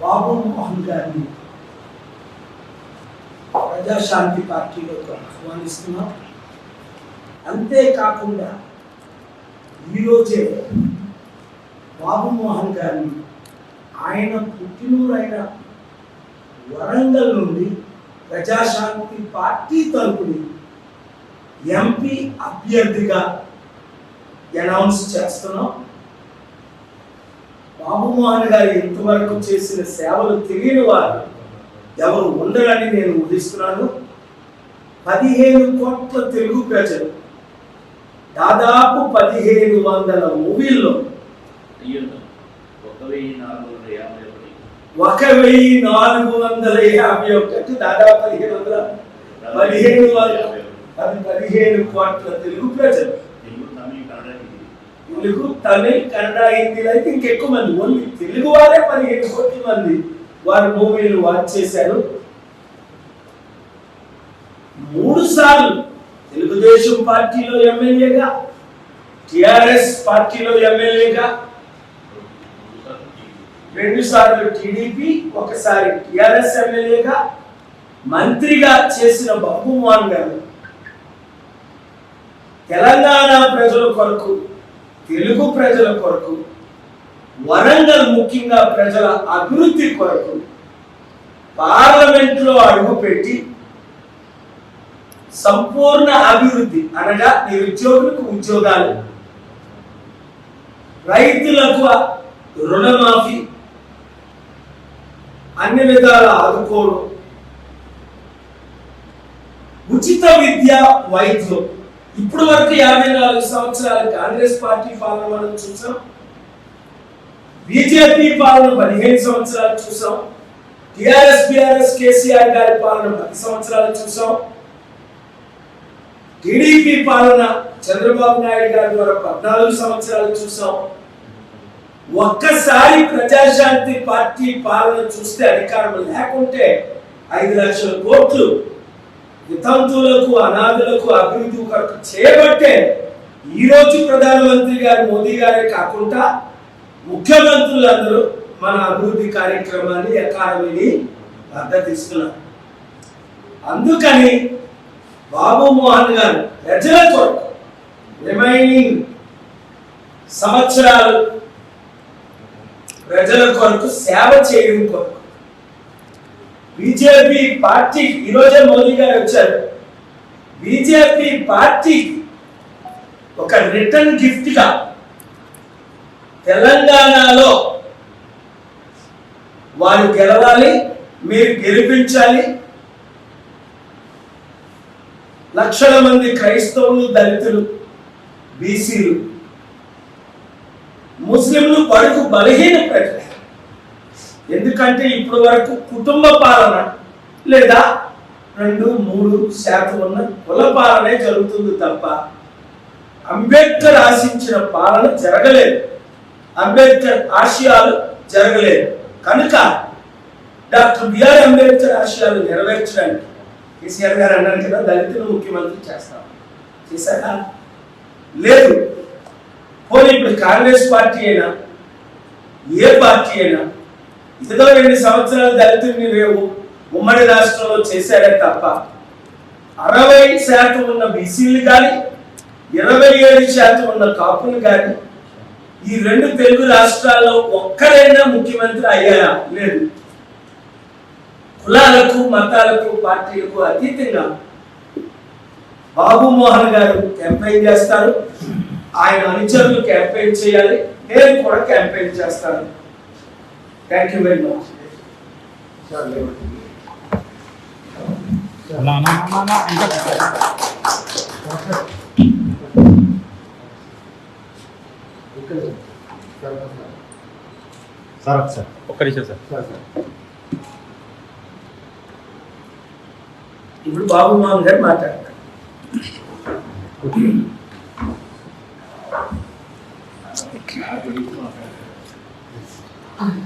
బాబు మోహన్ గారిని ప్రజాశాంతి పార్టీలోకి ఆహ్వానిస్తున్నాం. అంతేకాకుండా ఈరోజే బాబు మోహన్ గారిని ఆయన పుట్టినూరైన వరంగల్ నుండి ప్రజాశాంతి పార్టీ తరపుని ఎంపీ అభ్యర్థిగా అనౌన్స్ చేస్తున్నాం. బాబు మోహన్ గారు ఇంతవరకు చేసిన సేవలు తెలియని వారు ఎవరు ఉండరని నేను ఊహిస్తున్నాను. పదిహేను కోట్ల తెలుగు ప్రజలు దాదాపు పదిహేను వందల మూవీల్లో ఒక వెయ్యి నాలుగు వందల యాభై ఒకటి. దాదాపు పదిహేను వందల పదిహేను పదిహేను కోట్ల తెలుగు ప్రజలు తెలుగు తమిళ కన్నడ హిందీ తెలుగు తమిళ్ కన్నడ హిందీలో అయితే ఇంకెక్కువ మంది ఓన్లీ తెలుగు వారే పదిహేను కోట్ల మంది వారి మూవీలు వాచ్ చేశారు. మూడు సార్లు తెలుగుదేశం పార్టీలో ఎమ్మెల్యేగా టిఆర్ఎస్ పార్టీలో ఎమ్మెల్యేగా రెండు సార్లు టీడీపీ ఒకసారి టిఆర్ఎస్ ఎమ్మెల్యేగా మంత్రిగా చేసిన బాబు మోహన్ గారు. తెలంగాణ ప్రజల కొరకు తెలుగు ప్రజల కొరకు వరంగల్ ముఖ్యంగా ప్రజల అభివృద్ధి కొరకు పార్లమెంట్లో అడుగుపెట్టి సంపూర్ణ అభివృద్ధి అనగా నిరుద్యోగులకు ఉద్యోగాలు రైతులకు రుణమాఫీ అన్ని విధాల ఆదుకోవడం ఉచిత విద్య వైద్యం. ఇప్పుడు వరకు యాభై నాలుగు సంవత్సరాల కాంగ్రెస్ పార్టీ పాలన మనం చూసాం. బీజేపీ పాలన పదిహేను సంవత్సరాలు చూసాం. టిఆర్ఎస్ బిఆర్ఎస్ కేసీఆర్ గారి పాలన పది సంవత్సరాలు చూసాం. టీడీపీ పాలన చంద్రబాబు నాయుడు గారి ద్వారా పద్నాలుగు సంవత్సరాలు చూసాం. ఒక్కసారి ప్రజాశాంతి పార్టీ పాలన చూస్తే అధికారం లేకుంటే ఐదు లక్షల కోట్లు వితంతువులకు అనాథులకు అభివృద్ధి కొరకు చేయబట్టే ఈరోజు ప్రధానమంత్రి గారు మోదీ గారే కాకుండా ముఖ్యమంత్రులందరూ మన అభివృద్ధి కార్యక్రమాన్ని అకాడమీని మద్దతిస్తున్నారు అందుకని బాబు మోహన్ గారు ప్రజల కొరకు రిమైనింగ్ సంవత్సరాలు ప్రజల కొరకు సేవ చేయడం కొరకు బీజేపీ పార్టీ ఈరోజే మోదీ గారు వచ్చారు. బీజేపీ పార్టీ ఒక రిటర్న్ గిఫ్ట్గా తెలంగాణలో వారు గెలవాలి మీరు గెలిపించాలి. లక్షల మంది క్రైస్తవులు దళితులు బీసీలు ముస్లింలు బడుగు బలహీన ప్రజలు. ఎందుకంటే ఇప్పటి వరకు కుటుంబ పాలన లేదా రెండు మూడు శాతం ఉన్న కుల పాలనే జరుగుతుంది తప్ప అంబేద్కర్ ఆశించిన పాలన జరగలేదు. అంబేద్కర్ ఆశయాలు జరగలేదు. కనుక డాక్టర్ బిఆర్ అంబేద్కర్ ఆశయాలు నెరవేర్చడానికి కేసీఆర్ గారు అన్నారు కదా దళితులు ముఖ్యమంత్రి చేస్తాం. చేశారా? లేదు. పోనీ ఇప్పుడు కాంగ్రెస్ పార్టీ అయినా ఏ పార్టీ అయినా ఇదిగో రెండు సంవత్సరాలు దళితుల్ని రేవు ఉమ్మడి రాష్ట్రంలో చేశాడే తప్ప అరవై శాతం ఉన్న బీసీలు కానీ ఇరవై ఏడు శాతం ఉన్న కాపులు కానీ ఈ రెండు తెలుగు రాష్ట్రాల్లో ఒక్కరైనా ముఖ్యమంత్రి అయ్యారా? లేదు. కులాలకు మతాలకు పార్టీలకు అతీతంగా బాబు మోహన్ గారు క్యాంపెయిన్ చేస్తారు. ఆయన అనుచరులు క్యాంపెయిన్ చేయాలి. నేను కూడా క్యాంపెయిన్ చేస్తాను. థ్యాంక్ యూ వెరీ మచ్ నా నా నా నా ఇంకా సార్ సార్ ఒక్క నిమిషం సార్ ఇప్పుడు బాబు మోహన్ గారు మాట్లాడతారు It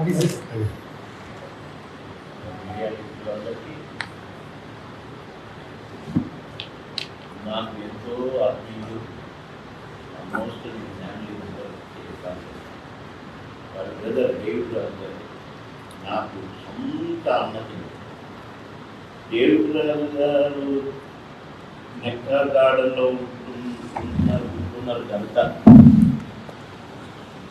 అది సార్. అందరికీ నాకు ఎంతో ఆత్మీయులు ఆల్మోస్ట్ ఫ్యామిలీ మెంబర్ చేస్తాను వారి బ్రదర్ డేవిడ్ గారు నాకు సొంత అన్నది డేవిడ్ గారు గారు నెక్కా గార్డెన్లో ఉంటున్నారు ఉంటున్నారు కనుక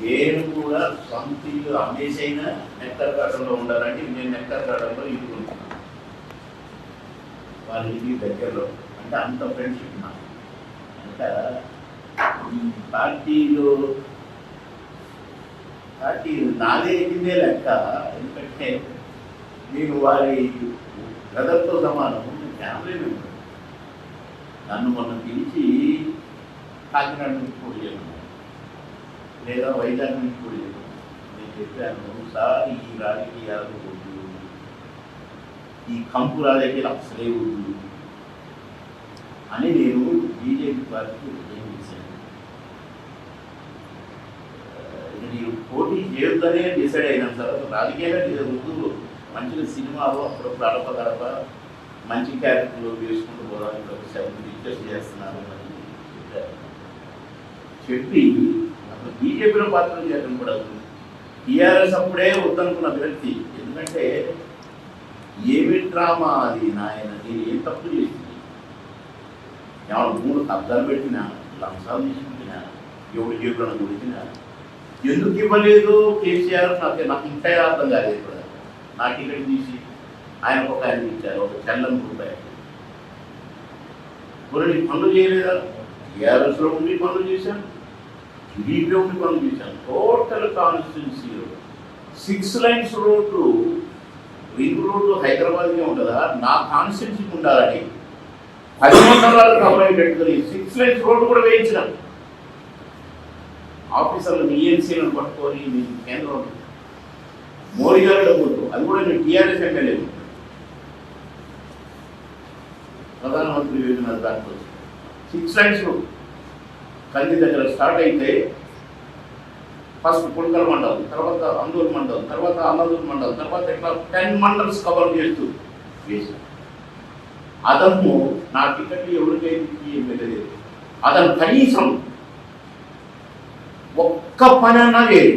నేను కూడా సొంత ఇల్లు అమ్మేసైనా నెక్టర్ గార్డెన్లో ఉండాలంటే నేను నెక్టర్ గార్డెన్లో ఇల్లు వాళ్ళ ఇంటి దగ్గరలో అంటే అంత ఫ్రెండ్షిప్ నాకు అంటే ఈ పార్టీలో పార్టీ నాదే లెక్క. ఎందుకంటే నేను వారి బ్రదర్తో సమానం ఫ్యామిలీ మెంబర్ నన్ను మొన్న పిలిచి కాకినాడ నుంచి పోటీ చేయమన్నారు లేదా వైజాగ్ నుంచి పోటీ చేయమన్నారు చెప్పాను సార్ ఈ రాజకీయాలు వద్దు ఈ కంపు రాజకీయాలు అసలే వద్దు అని నేను బీజేపీ పార్టీకి ఉదయం చేశాను నేను పోటీ చేయొద్దనే డిసైడ్ అయినాను సార్. రాజకీయాలు ముందు వద్దు మంచిగా సినిమాలో అప్పుడప్పుడు అడప గడప మంచి క్యారెక్టర్లో వేసుకుంటూ పోదాం ఒక సెవెన్ రిక్వెస్ట్ చేస్తున్నాను అని చెప్పారు. చెప్పి అసలు బీజేపీలో పాత్ర చేయడం కూడా టీఆర్ఎస్ అప్పుడే వద్దనుకున్న వ్యక్తి ఎందుకంటే ఏమి డ్రామా అది నాయన నేను ఏం తప్పు చేసింది? ఎవరు మూడు కబ్జాలు పెట్టినా లంచాలు తీసుకుంటున్నా ఎవడు జీవులను గురించిన ఎందుకు ఇవ్వలేదు కేసీఆర్? నాకు నాకు ఇంకా అర్థం కాలేదు ఇప్పుడు నాకు టికెట్ తీసి ఆయన ఒక ఆయన ఇచ్చారు ఒక చెల్లని రూపాయి. కొన్ని పనులు చేయలేదా? టీఆర్ఎస్లో ఉండి పనులు చేశాను టీడీపీలో ఉండి పనులు టోటల్ కాన్స్టిట్యున్సీలో సిక్స్ లైన్స్ రోడ్లు రింగ్ రోడ్డు హైదరాబాద్కే ఉంటుందా నా కాన్స్టిట్యున్సీకి ఉండాలని పది మండలాలు కంప్లైంట్ పెట్టుకుని సిక్స్ లైన్స్ రోడ్డు కూడా వేయించినాం. ఆఫీసర్లు ఈఎన్సీలను పట్టుకొని మీ కేంద్రం. మోడీ గారు డబ్బులు అది కూడా నేను టీఆర్ఎస్ ఎమ్మెల్యే ప్రధానమంత్రి యోజన దాంట్లో. సిక్స్ లైన్స్ రోడ్ కంది దగ్గర స్టార్ట్ అయితే ఫస్ట్ పుల్కల్ మండలం తర్వాత అందూరు మండలం తర్వాత అన్నదూరు మండలం తర్వాత ఇట్లా టెన్ మండల్స్ కవర్ చేస్తూ వేసి అతను నా టికెట్ ఎవరికైతే ఎమ్మెల్యే అతను కనీసం ఒక్క పని అన్నా లేదు.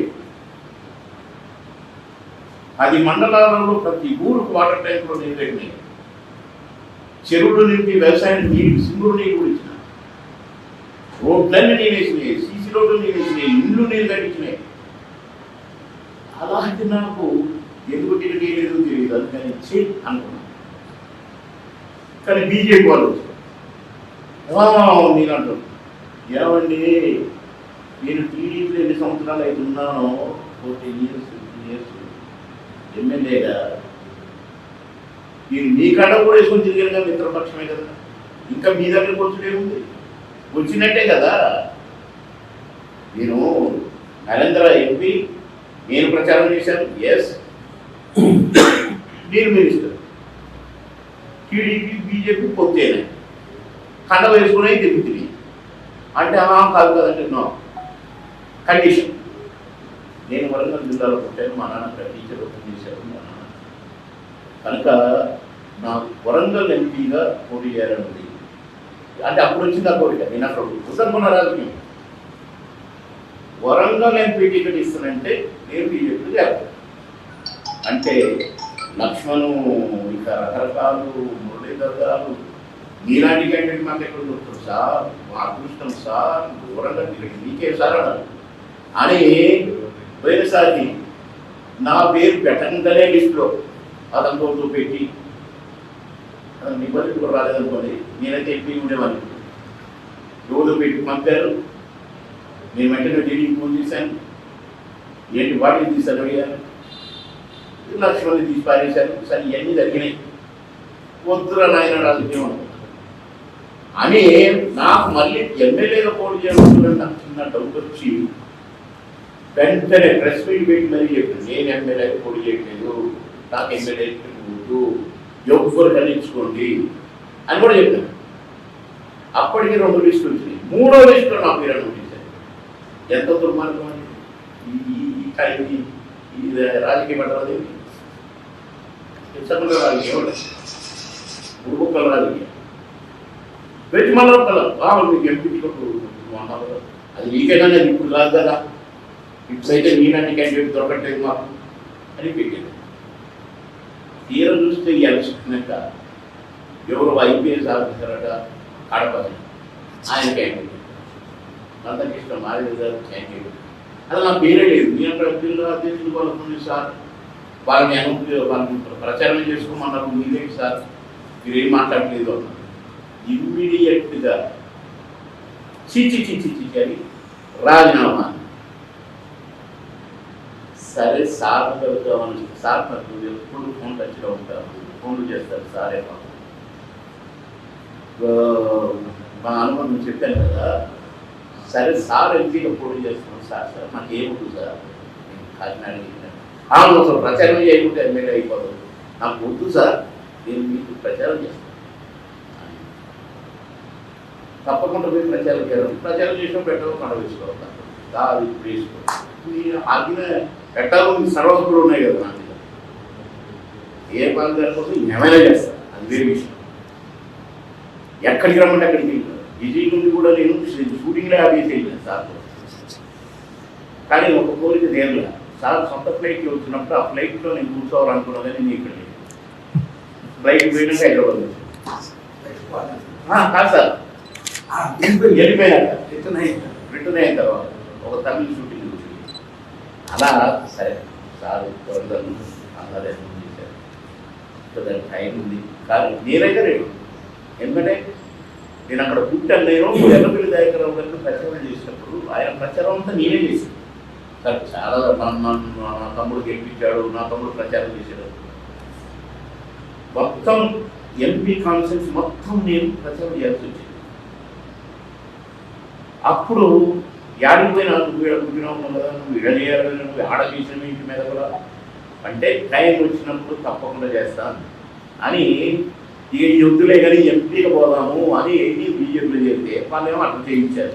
పది మండలాలలో ప్రతి ఊరుకు వాటర్ ట్యాంకులు నీళ్ళు చెరువులు నింపి వ్యవసాయం నీరు సింగురు నీరు కూడా ఇచ్చిన రోడ్లన్నీ నేను వేసినాయి సీసీ రోడ్లు నేను వేసినాయి ఇల్లు నేను కట్టించినాయి అలాంటి నాకు ఎందుకు టికెట్ లేదు తెలియదు అందుకని చే అనుకున్నాను కానీ బీజేపీ వాళ్ళు వచ్చారు. నేను అంటాను ఏమండి నేను టీడీపీలో ఎన్ని సంవత్సరాలు అయితే ఉన్నానో ఫోర్టీన్ ఇయర్స్ ఫిఫ్టీన్ ఇయర్స్ ఎమ్మెల్యేగా నేను మీ కాడ కూడా వేసుకొని తిరిగాను కదా మిత్రపక్షమే కదా. ఇంకా మీ దగ్గరకు ఉంది వచ్చినట్టే కదా. నేను నరేంద్ర ఎంపీ నేను ప్రచారం చేశాను ఎస్ నేను మినిస్టర్. TDP BJP పొత్తేనే. కండ వేసుకునే తిరుగుతుంది అంటే ఆ కాదు కదంటే నో కండిషన్ నేను వరంగల్ జిల్లాలో పుట్టాను. మా నాన్న టీచర్ ఓపెన్ చేశారు. మా నాన్న. కనుక నాకు వరంగల్ ఎంపీగా పోటీ చేయాలని ఉంది అంటే అప్పుడు వచ్చింది ఆ కోరిక నేను అక్కడ ఉత్తర్మన్న రాజకీయం వరంగల్ ఎంపీ టికెట్ ఇస్తానంటే నేను బీజేపీ చేస్తాను అంటే లక్ష్మణు ఇక రకరకాలు మురళీధర్ గారు నీలాంటి క్యాండిడేట్ మాకు ఎక్కడ దొరుకుతుంది సార్? మా అదృష్టం సార్ వరంగల్ టికెట్ నీకే సార్ అన్నారు. అని పోయినసారి నా పేరు పెట్టంగానే లిస్టులో. అతనితో పెట్టి మీ బదులు కూడా రాలేదనుకోండి నేనైతే ఎంపీ ఉండేవాడిని. ఎవరు పెట్టి పంపారు. నేను వెంటనే ఢిల్లీకి ఫోన్ చేశాను. ఏంటి వాటిని తీశాను అడిగాను లక్ష్మణ్ని తీసి పారేశారు. సరే ఇవన్నీ జరిగినాయి. వద్దురా నాయన రాజకీయం అని నాకు మళ్ళీ ఎమ్మెల్యేగా పోటీ చేయడం నాకు చిన్న డౌట్ వచ్చి వెంటనే ప్రెస్ మీట్ పెట్టి మరీ చెప్పాను. నేను ఎమ్మెల్యేగా పోటీ చేయట్లేదు. నాకు ఎమ్మెల్యే వద్దు. ఎవ్వరు కలిగించుకోండి అని కూడా చెప్పాను అప్పటికి రెండు లిస్టులు వచ్చినాయి మూడో లిస్టులో నా పేరు అనుకుంటాను ఎంత దుర్మార్గం అండి ఈ- ఈ- ఈ టైం ఈ- ఇది రాజకీయ పడ్డది ఇచ్చకుండా రాజకీయం ఉండదు ఉడుకుక్కల రాజకీయం పెట్టి మళ్ళీ ఒకళ్ళ బాగుంది మీకు ఎంపీ అన్నారు కదా. అది నీకైనా నేను ఇప్పుడు కాదు కదా ఇప్పుడైతే నీలాంటి క్యాండిడేట్ దొరకట్లేదు మాకు అని పెట్టాను తీరం చూస్తే ఎలక్షన్నాక ఎవరు ఐపీఎస్ ఆఫీసర్ అట కడప. ఆయన క్యాండిడేట్ అంతకి మారేది గారు క్యాండిడేట్ అది నా పేరే లేదు. నేను అక్కడ జిల్లా అధ్యక్షులు వాళ్ళకు సార్. వాళ్ళని అనుకు వాళ్ళని ప్రచారం చేసుకోమన్నారు మీరేంటి సార్. మీరేం మాట్లాడలేదు అన్నారు. ఇమ్మీడియట్గా చిచి చిచి చిచి అని రాజీనామా సరే సార్ కలుద్దామని సార్ నాకు ఎప్పుడు ఫోన్ టచ్లో ఉంటారు ఫోన్లు చేస్తారు సారే మాకు మా అనుభవం చెప్పాను కదా. సరే సార్ ఎంపీగా పోటీ చేస్తున్నాం సార్ సార్ నాకు ఏముంది సార్? నేను కాకినాడ. అవును అసలు ప్రచారం చేయకుంటే ఎమ్మెల్యే అయిపోతుంది నాకు వద్దు సార్ నేను మీకు ప్రచారం చేస్తాను. తప్పకుండా మీరు ప్రచారం చేయాలి. ప్రచారం చేసిన పెట్టడం మనం వేసుకోవాలి. కాదు ఇప్పుడు వేసుకో మీ పెట్టాలి మీ సర్వసభలు ఉన్నాయి కదా. నా దగ్గర ఏ పాలన కోసం ఏమైనా చేస్తాను అది వేరే విషయం. ఎక్కడికి రమ్మంటే అక్కడికి విజయ్ నుండి కూడా నేను షూటింగ్లో ఆఫీస్ వెళ్ళాను సార్. కానీ ఒక కోరిక నేరుగా సార్ సొంత ఫ్లైట్లో వచ్చినప్పుడు ఆ ఫ్లైట్లో నేను కూర్చోవాలనుకున్నా కానీ నేను ఇక్కడ లేదు ఫ్లైట్ పోయినాక హైదరాబాద్ కాదు సార్. వెళ్ళిపోయాక రిటర్న్ అయిన తర్వాత ఒక తమిళ అలా సరే సార్ త్వరగా అందరూ చేశారు? దానికి టైం ఉంది. కానీ నేనైతే రేపు ఎందుకంటే నేను అక్కడ పుట్టాను నేను ఎర్రపల్లి దయాకరావు గారికి ప్రచారం చేసినప్పుడు ఆయన ప్రచారం అంతా నేనే చేశాను. సార్ చాలా మన- నా తమ్ముడు గెలిపించాడు నా తమ్ముడు ప్రచారం చేశాడు. మొత్తం ఎంపీ కాన్ఫరెన్స్ మొత్తం నేను ప్రచారం చేయాల్సి వచ్చింది. అప్పుడు యాడికి పోయినా నువ్వు ఈడ పుట్టినావు కదా నువ్వు ఇడలేయాలి నువ్వు ఆడ చేసిన ఇంటి మీద కూడా. అంటే టైం వచ్చినప్పుడు తప్పకుండా చేస్తాను అని. ఇక ఈ వద్దులే కానీ ఎంపీగా పోదాము అని ఏంటి బీజేపీలో చేస్తే వాళ్ళేమో అట్లా చేయించారు.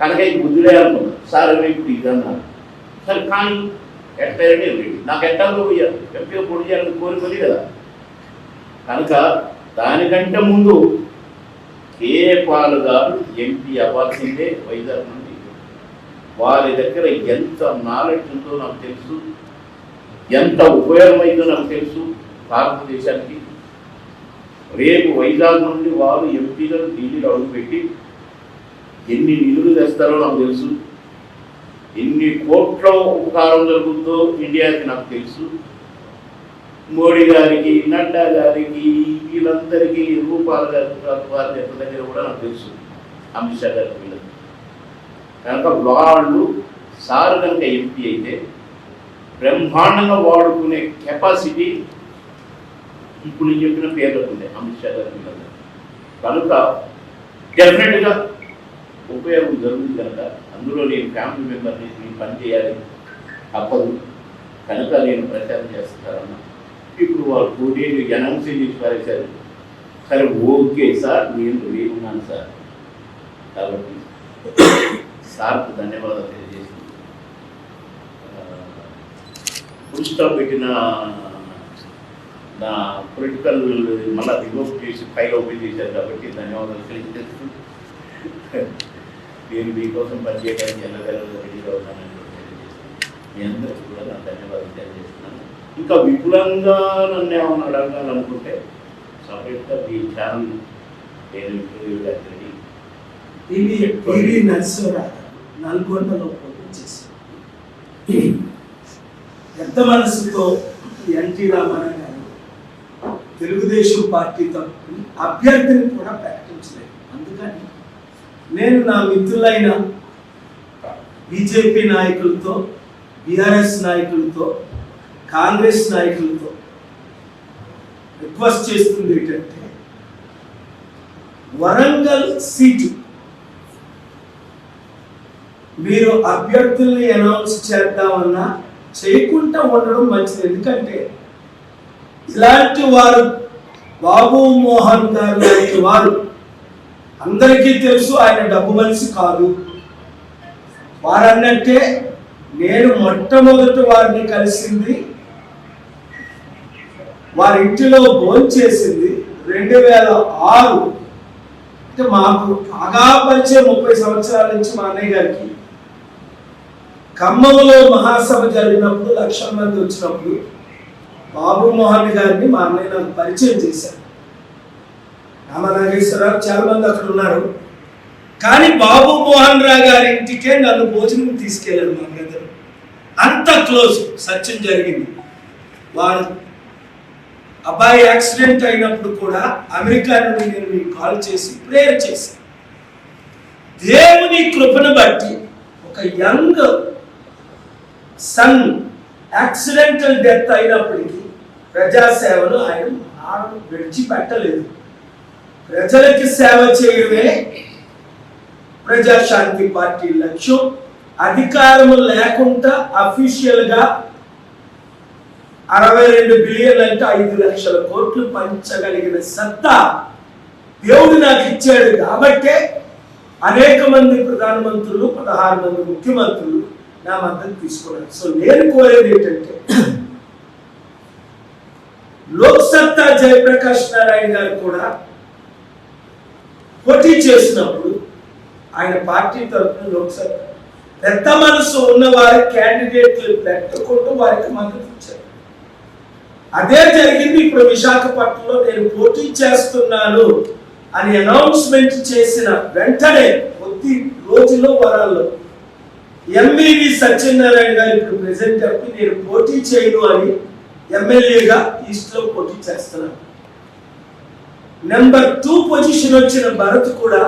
కనుక ఈ బుద్ధులే అనుకున్నాను సార్ ఇప్పుడు ఇది అన్నారు. సరే కానీ ఎట్టని నాకు ఎట్టాలో పోయారు. ఎంపీగా పొడి చేయాలని కోరుకుంది కదా. కనుక దానికంటే ముందు ఏ పాలు గారు ఎంపీ అవ్వాల్సిందే వైజాగ్ నుండి. వారి దగ్గర ఎంత నాలెడ్జ్ ఉందో నాకు తెలుసు. ఎంత ఉపయోగమైందో నాకు తెలుసు. భారతదేశానికి. రేపు వైజాగ్ నుండి వారు ఎంపీగా ఢిల్లీలో అడుగుపెట్టి ఎన్ని నిధులు తెస్తారో నాకు తెలుసు. ఎన్ని కోట్ల ఉపకారం జరుగుతుందో ఇండియాకి నాకు తెలుసు. మోడీ గారికి నడ్డా గారికి వీళ్ళందరికీ రూపాల గారి వారి దగ్గర కూడా నాకు తెలుసు. అమిత్ షా గారికి వీళ్ళకి కనుక వాళ్ళు సార్ కనుక ఎంపీ అయితే బ్రహ్మాండంగా వాడుకునే కెపాసిటీ ఇప్పుడు నేను చెప్పిన పేర్లకు ఉంది అమిత్ షా గారి వీళ్ళకి కనుక డెఫినెట్గా ఉపయోగం జరుగుతుంది కనుక అందులో నేను ఫ్యామిలీ మెంబర్ని నేను పని చేయాలి తప్పదు. కనుక నేను ప్రచారం చేస్తానన్నా ఇప్పుడు వాళ్ళు పోటీ అనౌన్స్ చేసి పారేశారు సరే? ఓకే సార్ నేను లేకున్నాను సార్. కాబట్టి సార్కు ధన్యవాదాలు తెలియజేసింది ఫుల్ పెట్టిన నా పొలిటికల్ మళ్ళీ రిమూవ్ చేసి ఫైల్ ఓపెన్ చేశారు కాబట్టి ధన్యవాదాలు తెలియజేస్తూ నేను మీకోసం పనిచేయడానికి ఎల్లవేళలో రెడీగా ఉన్నానని తెలియజేస్తాను మీ అందరికీ కూడా నా ధన్యవాదాలు తెలియజేస్తున్నాను. ఇంకా విపులంగా నన్ను ఏమన్నా అడగాలనుకుంటే సపరేట్గా మీ ఛానల్ నేను రెడీ టీవీ నల్గొండలో పెద్ద మనసుతో ఎన్టీ రామారావు గారు తెలుగుదేశం పార్టీ తరఫున అభ్యర్థిని కూడా ప్రకటించలేదు. అందుకని నేను నా మిత్రులైన బీజేపీ నాయకులతో బీఆర్ఎస్ నాయకులతో కాంగ్రెస్ నాయకులతో రిక్వెస్ట్ చేస్తుంది ఏంటంటే వరంగల్ సీటు మీరు అభ్యర్థుల్ని అనౌన్స్ చేద్దామన్నా చేయకుండా ఉండడం మంచిది. ఎందుకంటే ఇలాంటి వారు బాబు మోహన్ గారు లాంటి వారు అందరికీ తెలుసు ఆయన డబ్బు మనిషి కాదు. వారన్నట్టే నేను మొట్టమొదటి వారిని కలిసింది వారి ఇంటిలో భోంచేసింది రెండు వేల ఆరు. అంటే మాకు బాగా పరిచయం ముప్పై సంవత్సరాల నుంచి మా అన్నయ్య గారికి. ఖమ్మంలో మహాసభ జరిగినప్పుడు లక్షల మంది వచ్చినప్పుడు బాబు మోహన్ గారిని మా అన్నయ్య నాకు పరిచయం చేశారు. రామ నాగేశ్వరరావు చాలా మంది అక్కడ ఉన్నారు. కానీ బాబు మోహన్ రావు గారి ఇంటికే నన్ను భోజనం తీసుకెళ్ళాడు మా బ్రదర్. అంత క్లోజ్ సత్యం జరిగింది. వారు అబ్బాయి యాక్సిడెంట్ అయినప్పుడు కూడా అమెరికా నుండి నేను మీకు కాల్ చేసి ప్రేయర్ చేశాను దేవుని కృపను బట్టి ఒక యంగ్ సన్ యాక్సిడెంటల్ డెత్ అయినప్పటికీ ప్రజాసేవను ఆయన విడిచిపెట్టలేదు. ప్రజలకి సేవ చేయడమే ప్రజాశాంతి పార్టీ లక్ష్యం. అధికారము లేకుండా అఫీషియల్గా అరవై రెండు బిలియన్లు అంటే ఐదు లక్షల కోట్లు పంచగలిగిన సత్తా దేవుడు నాకు ఇచ్చాడు కాబట్టే అనేక మంది ప్రధానమంత్రులు పదహారు మంది ముఖ్యమంత్రులు నా మద్దతు తీసుకున్నారు సో నేను కోరేది ఏంటంటే లోక్సత్తా జయప్రకాష్ నారాయణ గారు కూడా పోటీ చేసినప్పుడు ఆయన పార్టీ తరఫున లోక్సత్తా పెద్ద మనసు ఉన్న వారి క్యాండిడేట్లు పెట్టకుండా వారికి మద్దతు ఇచ్చారు. అదే జరిగింది ఇప్పుడు విశాఖపట్నంలో నేను పోటీ చేస్తున్నాను అని అనౌన్స్మెంట్ చేసిన వెంటనే కొద్ది రోజుల్లో వరాల్లో ఎంఈవి సత్యనారాయణ గారు ఇప్పుడు ప్రెసెంట్ చెప్పి నేను పోటీ చేయను అని ఎమ్మెల్యేగా ఈస్ట్లో పోటీ చేస్తున్నాను. నెంబర్ టూ పొజిషన్ వచ్చిన భరత్ కూడా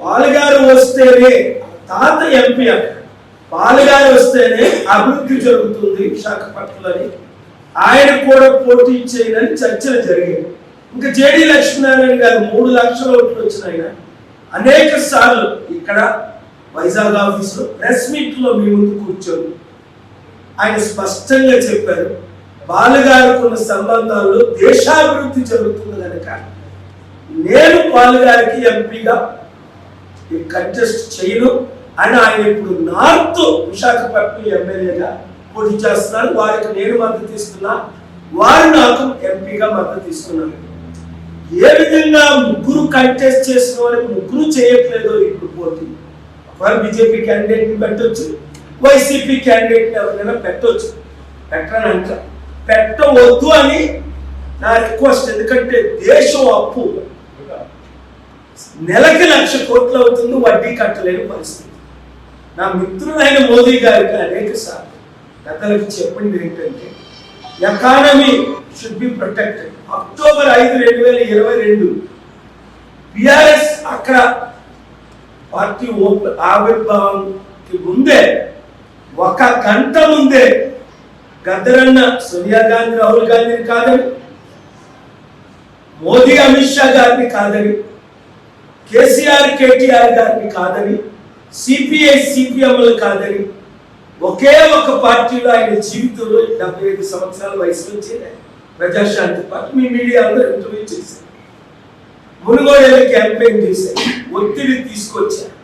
పాలుగారు వస్తేనే తాత ఎంపీ అక్కడ. పాలుగారు వస్తేనే అభివృద్ధి జరుగుతుంది విశాఖపట్నంలో అని ఆయన కూడా పోటీ చేయడానికి చర్చలు జరిగాయి. ఇంకా జేడీ లక్ష్మీనారాయణ గారు మూడు లక్షల ఓట్లు వచ్చిన ఆయన అనేక సార్లు ఇక్కడ వైజాగ్ ఆఫీసులో ప్రెస్ మీట్లో మీ ముందు కూర్చొని ఆయన స్పష్టంగా చెప్పారు బాలుగారికి ఉన్న సంబంధాల్లో దేశాభివృద్ధి జరుగుతుంది కనుక నేను బాలుగారికి ఎంపీగా కంటెస్ట్ చేయను. అని ఆయన ఇప్పుడు నార్త్ విశాఖపట్నం ఎమ్మెల్యేగా పోటీ చేస్తున్నారు. వారికి నేను మద్దతు ఇస్తున్నా. వారు నాకు ఎంపీగా మద్దతు ఇస్తున్నారు. ఏ విధంగా ముగ్గురు కంటెస్ట్ చేసిన వారికి ముగ్గురు చేయట్లేదు ఇప్పుడు పోటీ. ఒకవేళ బీజేపీ క్యాండిడేట్ని పెట్టవచ్చు పెట్టొచ్చు వైసీపీ క్యాండిడేట్ని ఎవరినైనా పెట్టొచ్చు. పెట్టనంట పెట్టవద్దు అని నా రిక్వెస్ట్ ఎందుకంటే దేశం అప్పు. నెలకి లక్ష కోట్లు అవుతుంది వడ్డీ కట్టలేని పరిస్థితి. నా మిత్రులైన మోదీ గారికి అనేక సార్లు పెద్దలకు చెప్పింది ఏంటంటే economy should be protected October ఐదు రెండు వేల ఇరవై రెండు బిఆర్ఎస్ అక్కడ పార్టీ ఓపె- ఆవిర్భావంకి ముందే ఒక గంట ముందే గద్దరన్న సోనియా గాంధీ రాహుల్ గాంధీని కాదని మోదీ అమిత్ షా గారిని కాదని కేసీఆర్ కేటీఆర్ గారిని కాదని సిపిఐ సిపిఎంలు కాదని ఒకే ఒక పార్టీలో ఆయన జీవితంలో డెబ్బై ఐదు సంవత్సరాల వయసు నుంచి ప్రజాశాంతి పార్టీ మీ మీడియాలో ఇంటర్వ్యూ చేశారు. మునుగోడేళ్ళు క్యాంపెయిన్ చేశారు. ఒత్తిడి తీసుకొచ్చారు.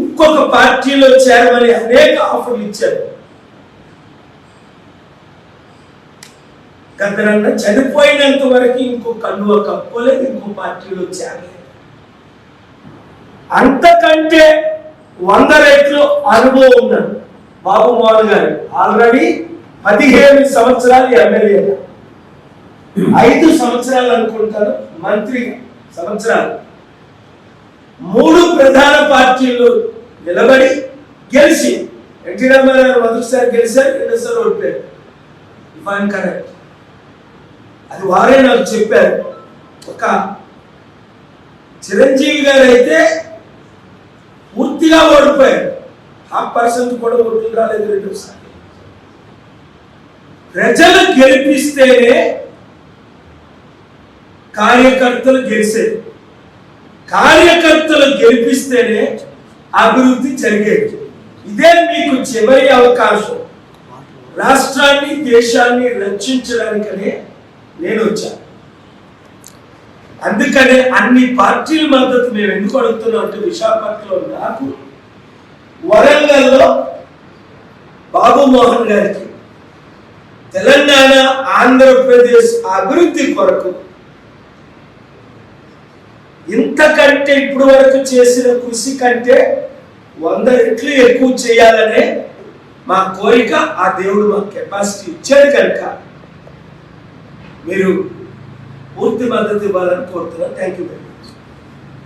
ఇంకొక పార్టీలో చేరమని అనేక ఆఫర్లు ఇచ్చారు. గద్దరన్న చనిపోయినంత వరకు ఇంకో కన్నువ కప్పుకోలేదు ఇంకో పార్టీలో చేరలేదు. అంతకంటే వంద రెట్లు అనుభవం ఉన్నాడు బాబు మోహన్ గారు ఆల్రెడీ పదిహేను సంవత్సరాలు ఎమ్మెల్యే. ఐదు సంవత్సరాలు అనుకుంటాను మంత్రి సంవత్సరాలు. మూడు ప్రధాన పార్టీలు నిలబడి గెలిచి ఎన్టీ రామారావు మొదటిసారి గెలిచారు రెండోసారి ఓడిపోయారు ఇఫ్ ఐఎమ్ కరెక్ట్ అది వారే నాకు చెప్పారు. ఒక చిరంజీవి గారు అయితే పూర్తిగా ఓడిపోయారు. హాఫ్ పర్సెంట్ కూడా ఓట్లు రాలేదు రెండోసారి ప్రజలు గెలిపిస్తేనే కార్యకర్తలు గెలిచేది. కార్యకర్తలు గెలిపిస్తేనే అభివృద్ధి జరిగేది. ఇదే మీకు చివరి అవకాశం. రాష్ట్రాన్ని దేశాన్ని రక్షించడానికనే నేను వచ్చాను. అందుకనే అన్ని పార్టీల మద్దతు మేము ఎందుకు అడుగుతున్నాం అంటే విశాఖపట్నంలో నాకు వరంగల్లో బాబు మోహన్ గారికి తెలంగాణ ఆంధ్రప్రదేశ్ అభివృద్ధి కొరకు ఇంతకంటే ఇప్పుడు వరకు చేసిన కృషి కంటే వంద రెట్లు ఎక్కువ చేయాలనే మా కోరిక ఆ దేవుడు మా కెపాసిటీ ఇచ్చాడు కనుక మీరు పూర్తి మద్దతు ఇవ్వాలని కోరుతున్నాను థ్యాంక్ యూ వెరీ మచ్